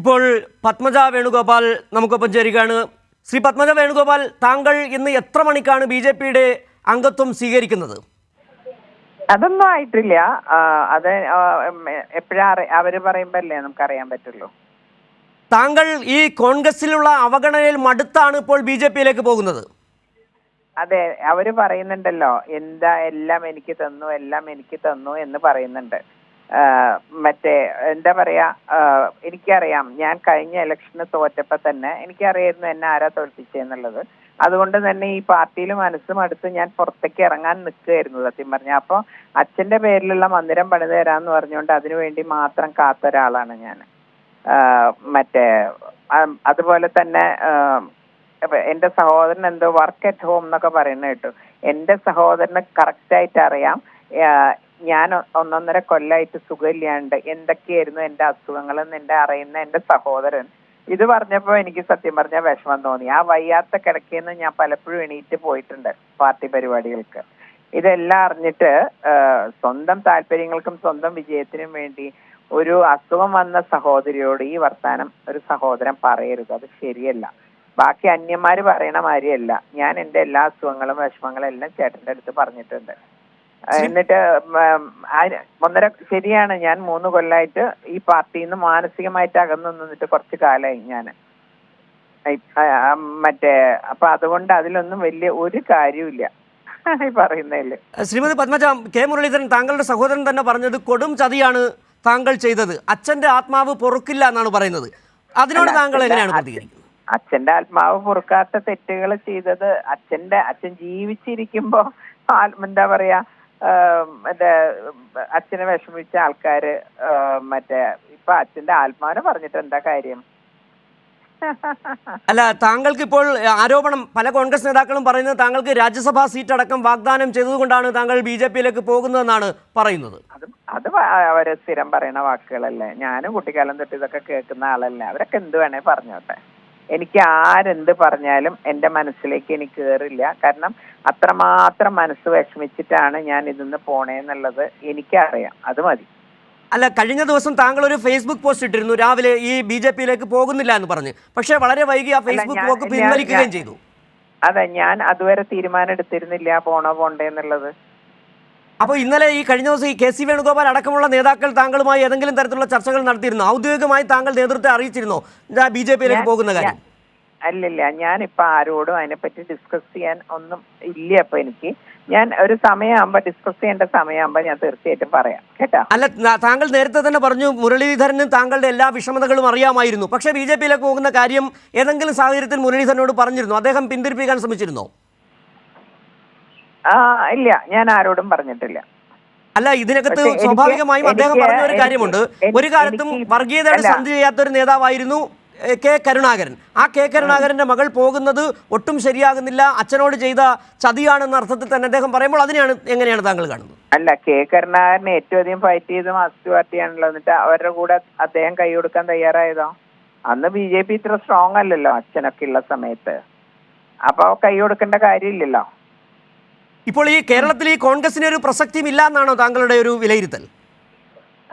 ഇപ്പോൾ പത്മജ വേണുഗോപാൽ നമുക്കൊപ്പം ചേരുകയാണ്. ശ്രീ പത്മജ വേണുഗോപാൽ താങ്കൾ ഇന്ന് എത്ര മണിക്കാണ് ബി ജെ പിയുടെ അംഗത്വം സ്വീകരിക്കുന്നത്? അതൊന്നും ആയിട്ടില്ല. അത് എപ്പോഴാ അവർ പറയുമ്പല്ലേ നമുക്കറിയാൻ പറ്റുള്ളൂ. താങ്കൾ ഈ കോൺഗ്രസിലുള്ള അവഗണനയിൽ മടുത്താണ് ഇപ്പോൾ ബി ജെ പിയിലേക്ക് പോകുന്നത്. അതെ അവർ പറയുന്നുണ്ടല്ലോ എന്താ എല്ലാം എനിക്ക് തന്നു എല്ലാം എനിക്ക് തന്നു എന്ന് പറയുന്നുണ്ട്. മറ്റേ എന്താ പറയാ എനിക്കറിയാം ഞാൻ കഴിഞ്ഞ ഇലക്ഷന് തോറ്റപ്പോ തന്നെ എനിക്കറിയായിരുന്നു എന്നെ ആരാ തോൽപ്പിച്ചെന്നുള്ളത്. അതുകൊണ്ട് തന്നെ ഈ പാർട്ടിയിൽ മനസ്സും അടുത്ത് ഞാൻ പുറത്തേക്ക് ഇറങ്ങാൻ നിൽക്കുകയായിരുന്നു സത്യം പറഞ്ഞ. അപ്പൊ അച്ഛന്റെ പേരിലുള്ള മന്ദിരം പണിത് തരാന്ന് പറഞ്ഞുകൊണ്ട് അതിനുവേണ്ടി മാത്രം കാത്ത ഒരാളാണ് ഞാൻ മറ്റേ അതുപോലെ തന്നെ എന്റെ സഹോദരൻ എന്തോ വർക്ക് അറ്റ് ഹോം എന്നൊക്കെ പറയുന്നത് കേട്ടു. എന്റെ സഹോദരന് കറക്റ്റ് ആയിട്ട് അറിയാം ഞാൻ ഒന്നൊന്നര കൊല്ലായിട്ട് സുഖമില്ലാണ്ട് എന്തൊക്കെയായിരുന്നു എന്റെ അസുഖങ്ങൾ എന്ന് എന്റെ അറിയുന്ന എന്റെ സഹോദരൻ. ഇത് പറഞ്ഞപ്പോ എനിക്ക് സത്യം പറഞ്ഞ വിഷമം തോന്നി. ആ വയ്യാത്ത കിടക്കയിൽ ഞാൻ പലപ്പോഴും എണീറ്റ് പോയിട്ടുണ്ട് പാർട്ടി പരിപാടികൾക്ക്. ഇതെല്ലാം അറിഞ്ഞിട്ട് സ്വന്തം താല്പര്യങ്ങൾക്കും സ്വന്തം വിജയത്തിനും വേണ്ടി ഒരു അസുഖം വന്ന സഹോദരിയോട് ഈ വർത്താനം ഒരു സഹോദരൻ പറയരുത്. അത് ശരിയല്ല. ബാക്കി അന്യന്മാര് പറയണ മാതിരിയല്ല. ഞാൻ എന്റെ എല്ലാ അസുഖങ്ങളും വിഷമങ്ങളും എല്ലാം ചേട്ടന്റെ അടുത്ത് പറഞ്ഞിട്ടുണ്ട്. എന്നിട്ട് ഒന്നര ശരിയാണ്. ഞാൻ മൂന്ന് കൊല്ലായിട്ട് ഈ പാർട്ടിയിൽ നിന്ന് മാനസികമായിട്ട് അകന്നു നിന്നിട്ട് കുറച്ച് കാലമായി ഞാൻ മറ്റേ അപ്പൊ അതുകൊണ്ട് അതിലൊന്നും വലിയ ഒരു കാര്യമില്ല പറയുന്നതിൽ. ശ്രീമതി പത്മജ കെ മുരളീധരൻ താങ്കളുടെ സഹോദരൻ തന്നെ പറഞ്ഞത് കൊടും ചതിയാണ് താങ്കൾ ചെയ്തത്. അച്ഛന്റെ ആത്മാവ് പൊറുക്കില്ല എന്നാണ് പറയുന്നത്. അതിനോട് താങ്കൾ എങ്ങനെയാണ് പ്രതികരിക്കുന്നത്? അച്ഛന്റെ ആത്മാവ് പൊറുക്കാത്ത തെറ്റുകൾ ചെയ്തത് അച്ഛന്റെ അച്ഛൻ ജീവിച്ചിരിക്കുമ്പോ എന്താ പറയാ മറ്റേ അച്ഛനെ വിഷമിച്ച ആൾക്കാര് മറ്റേ ഇപ്പൊ അച്ഛന്റെ ആത്മാവിനെ പറഞ്ഞിട്ട് എന്താ കാര്യം? അല്ല താങ്കൾക്ക് ഇപ്പോൾ ആരോപണം പല കോൺഗ്രസ് നേതാക്കളും പറയുന്നത് താങ്കൾക്ക് രാജ്യസഭാ സീറ്റ് അടക്കം വാഗ്ദാനം ചെയ്തതുകൊണ്ടാണ് താങ്കൾ ബി ജെ പിയിലേക്ക് പോകുന്നതെന്നാണ് പറയുന്നത്. അത് അവർ സ്ഥിരം പറയുന്ന വാക്കുകളല്ലേ. ഞാനും കുട്ടിക്കാലം തൊട്ട് ഇതൊക്കെ കേൾക്കുന്ന ആളല്ലേ. അവരൊക്കെ എന്ത് വേണേ പറഞ്ഞോട്ടെ. എനിക്ക് ആരെന്ത് പറഞ്ഞാലും എന്റെ മനസ്സിലേക്ക് എനിക്ക് കയറില്ല കാരണം അത്രമാത്രം മനസ്സ് വിഷമിച്ചിട്ടാണ് ഞാൻ ഇതിന്ന് പോണേന്നുള്ളത് എനിക്കറിയാം. അത് മതി. അല്ല കഴിഞ്ഞ ദിവസം താങ്കൾ ഒരു ഫേസ്ബുക്ക് പോസ്റ്റ് ഇട്ടിരുന്നു. രാവിലെ ഈ ബി ജെ പിയിലേക്ക് പോകുന്നില്ല എന്ന് പറഞ്ഞ്. പക്ഷേ വളരെ വൈകി ആ ഫേസ്ബുക്ക് പോക്ക് പിൻവലിക്കുകയും ചെയ്തു. അതെ ഞാൻ അതുവരെ തീരുമാനം എടുത്തിരുന്നില്ല പോണോ പോണ്ടേ എന്നുള്ളത് അപ്പോൾ ഇന്നലെ ഈ കഴിഞ്ഞ ദിവസം ഈ കെ സി വേണുഗോപാൽ അടക്കമുള്ള നേതാക്കൾ താങ്കളുമായി ഏതെങ്കിലും തരത്തിലുള്ള ചർച്ചകൾ നടത്തിയിരുന്നു? ഔദ്യോഗികമായി താങ്കൾ നേതൃത്വത്തെ അറിയിച്ചിരുന്നോ? ബി ജെ പിയിലേക്ക് പോകുന്ന കാര്യം. ഞാൻ- അല്ലില്ല ഞാനിപ്പോ ആരോടും അതിനെപ്പറ്റി ഡിസ്കസ് ചെയ്യാൻ ഒന്നും ഇല്ല അപ്പൊ എനിക്ക്. ഞാൻ ഒരു സമയമാകുമ്പോ ഡിസ്കസ് ചെയ്യേണ്ട സമയമാകുമ്പോ ഞാൻ തീർച്ചയായിട്ടും പറയാം. കേട്ടോ? അല്ല താങ്കൾ നേരത്തെ തന്നെ പറഞ്ഞു മുരളീധരനും താങ്കളുടെ എല്ലാ വിഷമതകളും അറിയാമായിരുന്നു. പക്ഷേ ബി ജെ പിയിലേക്ക് പോകുന്ന കാര്യം ഏതെങ്കിലും സാഹചര്യത്തിൽ മുരളീധരനോട് പറഞ്ഞിരുന്നു. അദ്ദേഹം പിന്തിരിപ്പിക്കാൻ ശ്രമിച്ചിരുന്നോ? ആ ഇല്ല ഞാൻ ആരോടും പറഞ്ഞിട്ടില്ല. അല്ല ഇതിനകത്ത് പക്ഷേ എനിക്ക് സ്വാഭാവികമായും അദ്ദേഹം എനിക്ക് പറഞ്ഞ ഒരു കാര്യമുണ്ട്. എനിക്ക് ഒരു കാലത്തും എനിക്ക് വർഗീയതയുടെ അല്ല. സന്ധി ചെയ്യാത്ത ഒരു നേതാവായിരുന്നു എ, കെ കരുണാകരൻ. ആ കെ കരുണാകരന്റെ മകൾ പോകുന്നത് ഒട്ടും ശരിയാകുന്നില്ല. അച്ഛനോട് ചെയ്ത ചതിയാണെന്ന അർത്ഥത്തിൽ തന്നെ അദ്ദേഹം പറയുമ്പോൾ അതിനെയാണ് എങ്ങനെയാണ് താങ്കൾ കാണുന്നത്? അല്ല കെ കരുണാകരനെ ഏറ്റവും അധികം ഫൈറ്റ് ചെയ്ത് മാർക്സിസ്റ്റ് പാർട്ടിയാണല്ലോ എന്നിട്ട് അവരുടെ കൂടെ അദ്ദേഹം കൈ കൊടുക്കാൻ തയ്യാറായതോ? അന്ന് ബി ജെ പി ഇത്ര സ്ട്രോങ് അല്ലല്ലോ അച്ഛനൊക്കെ ഉള്ള സമയത്ത്. അപ്പൊ കൈ കൊടുക്കേണ്ട കാര്യമില്ലല്ലോ. ഇപ്പോൾ ഈ കേരളത്തിൽ ഈ കോൺഗ്രസിന് ഒരു പ്രസക്തിയും ഇല്ല എന്നാണോ താങ്കളുടെ ഒരു വിലയിരുത്തൽ?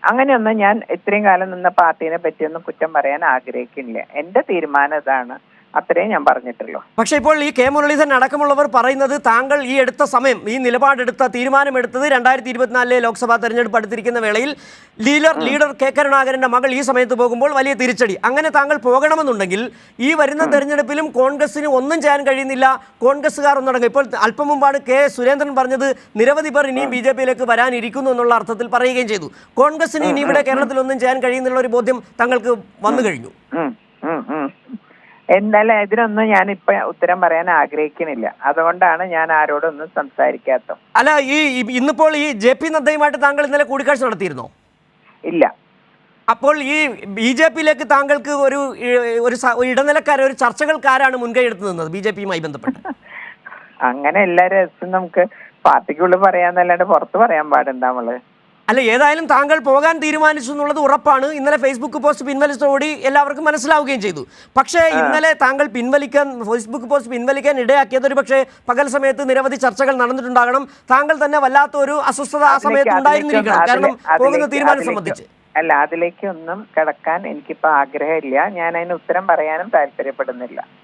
അങ്ങനെയൊന്നും ഞാൻ ഇത്രയും കാലം നിന്ന പാർട്ടിയെ പറ്റിയൊന്നും കുറ്റം പറയാൻ ആഗ്രഹിക്കുന്നില്ല. എന്റെ തീരുമാനം ഇതാണ്. അത്രയും ഞാൻ പറഞ്ഞിട്ടുള്ളൂ. പക്ഷേ ഇപ്പോൾ ഈ കെ മുരളീധരൻ അടക്കമുള്ളവർ പറയുന്നത് താങ്കൾ ഈ എടുത്ത സമയം ഈ നിലപാടെടുത്ത തീരുമാനമെടുത്തത് രണ്ടായിരത്തി ഇരുപത്തിനാലിലെ ലോക്സഭാ തെരഞ്ഞെടുപ്പ് അടുത്തിരിക്കുന്ന വേളയിൽ ലീഡർ ലീഡർ കെ കരുണാകരന്റെ മകൾ ഈ സമയത്ത് പോകുമ്പോൾ വലിയ തിരിച്ചടി. അങ്ങനെ താങ്കൾ പോകണമെന്നുണ്ടെങ്കിൽ ഈ വരുന്ന തെരഞ്ഞെടുപ്പിലും കോൺഗ്രസിന് ഒന്നും ചെയ്യാൻ കഴിയുന്നില്ല. കോൺഗ്രസ്സുകാർ ഒന്നടങ്ങും ഇപ്പോൾ അല്പം മുമ്പാണ് കെ സുരേന്ദ്രൻ പറഞ്ഞത് നിരവധി പേർ ഇനിയും ബി ജെ പിയിലേക്ക് വരാനിരിക്കുന്നു എന്നുള്ള അർത്ഥത്തിൽ പറയുകയും ചെയ്തു. കോൺഗ്രസിന് ഇനി ഇവിടെ കേരളത്തിൽ ഒന്നും ചെയ്യാൻ കഴിയുന്നുള്ള ഒരു ബോധ്യം താങ്കൾക്ക് വന്നു കഴിഞ്ഞു. എന്നാലും ഇതിനൊന്നും ഞാൻ ഇപ്പൊ ഉത്തരം പറയാൻ ആഗ്രഹിക്കുന്നില്ല. അതുകൊണ്ടാണ് ഞാൻ ആരോടൊന്നും സംസാരിക്കാത്ത അല്ല ഈ ഇന്നിപ്പോൾ ഈ ജെ പി നദ്ദയുമായിട്ട് താങ്കൾ ഇന്നലെ കൂടിക്കാഴ്ച നടത്തിയിരുന്നോ? ഇല്ല. അപ്പോൾ ഈ ബി ജെ പിയിലേക്ക് താങ്കൾക്ക് ഒരു ഒരു ഇടനിലക്കാര ഒരു ചർച്ചകൾക്കാരാണ് മുൻകൈ എടുത്തു നിന്നത് ബി ജെ പിയുമായി ബന്ധപ്പെട്ട്? അങ്ങനെ എല്ലാ രഹസ്യം നമുക്ക് പാർട്ടിക്കുള്ളിൽ പറയാന്നല്ലാണ്ട് പുറത്ത് പറയാൻ പാടുണ്ടാവുള്ളത് അല്ല ഏതായാലും താങ്കൾ പോകാൻ തീരുമാനിച്ചു എന്നുള്ളത് ഉറപ്പാണ്. ഇന്നലെ ഫേസ്ബുക്ക് പോസ്റ്റ് പിൻവലിച്ചതോടി എല്ലാവർക്കും മനസ്സിലാവുകയും ചെയ്തു. പക്ഷേ ഇന്നലെ താങ്കൾ പിൻവലിക്കാൻ ഫേസ്ബുക്ക് പോസ്റ്റ് പിൻവലിക്കാൻ ഇടയാക്കിയത് ഒരു പക്ഷേ പകൽ സമയത്ത് നിരവധി ചർച്ചകൾ നടന്നിട്ടുണ്ടാകണം. താങ്കൾ തന്നെ വല്ലാത്ത ഒരു അസ്വസ്ഥത ആ സമയത്ത് ഉണ്ടായിരുന്നിരിക്കണം. കാരണം പോകുന്ന തീരുമാനം സംബന്ധിച്ച്. അല്ല അതിലേക്കൊന്നും കിടക്കാൻ എനിക്കിപ്പോ ആഗ്രഹമില്ല. ഞാൻ അതിന് ഉത്തരം പറയാനും താല്പര്യപ്പെടുന്നില്ല.